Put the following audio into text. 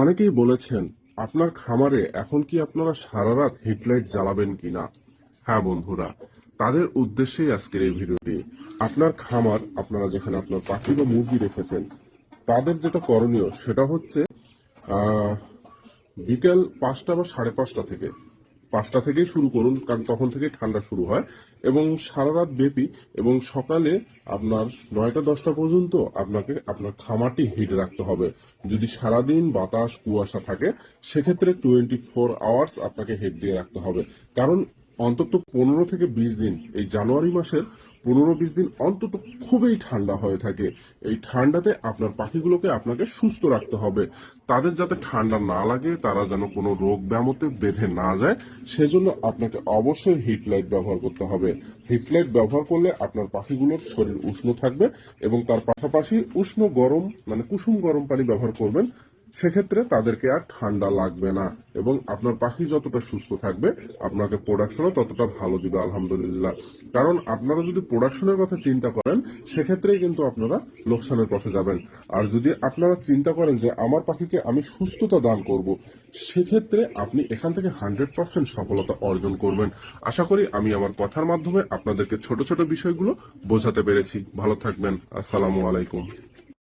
অনেকেই বলেছেন, আপনার খামারে এখন কি আপনারা সারা রাত হেডলাইট জ্বালাবেন কিনা? হ্যাঁ বন্ধুরা, তাদের উদ্দেশ্যেই আজকের এই ভিডিওটি। আপনার খামার, আপনারা যেখানে আপনার পাখি বা মুরগি রেখেছেন, তাদের যেটা করণীয় সেটা হচ্ছে বিকেল পাঁচটা বা সাড়ে পাঁচটা থেকে পাঁচটা থেকে শুরু করুন, কারণ তখন থেকে ঠান্ডা শুরু হয়। এবং সারা রাত ব্যাপী, এবং সকালে আপনার নয়টা, দশটা পর্যন্ত আপনাকে, আপনার খামারটি হিট রাখতে হবে। যদি সারাদিন বাতাস, কুয়াশা থাকে, সেক্ষেত্রে টোয়েন্টি ফোর আওয়ার্স আপনাকে হেড দিয়ে রাখতে হবে। কারণ অন্তত পনেরো থেকে বিশ দিন, এই জানুয়ারি মাসের পনেরো বিশ দিন অন্তত খুবই ঠান্ডা হয়ে থাকে। এই ঠান্ডাতে আপনার পাখিগুলোকে আপনাকে সুস্থ রাখতে হবে। তাদের যাতে ঠান্ডা না লাগে, তারা যেন কোনো রোগ ব্যামতে বেঁধে না যায়, সেজন্য আপনাকে অবশ্যই হিট লাইট ব্যবহার করতে হবে। হিট লাইট ব্যবহার করলে আপনার পাখিগুলোর শরীর উষ্ণ থাকবে এবং তার পাশাপাশি উষ্ণ গরম মানে কুসুম গরম পানি ব্যবহার করবেন। সেক্ষেত্রে তাদেরকে আর ঠান্ডা লাগবে না। এবং আপনার পাখি যতটা সুস্থ থাকবে, আপনাকে প্রোডাকশনও ততটা ভালো দিবে, আলহামদুলিল্লাহ। কারণ আপনারা যদি প্রোডাকশনের কথা চিন্তা করেন, সেক্ষেত্রেই কিন্তু আপনারা লোকসানের পথে যাবেন। আর যদি আপনারা চিন্তা করেন যে, আমার পাখিকে আমি সুস্থতা দান করব সেক্ষেত্রে আপনি এখান থেকে হান্ড্রেড পার্সেন্ট সফলতা অর্জন করবেন। আশা করি আমি আমার কথার মাধ্যমে আপনাদেরকে ছোট ছোট বিষয়গুলো বোঝাতে পেরেছি। ভালো থাকবেন। আসসালামু আলাইকুম।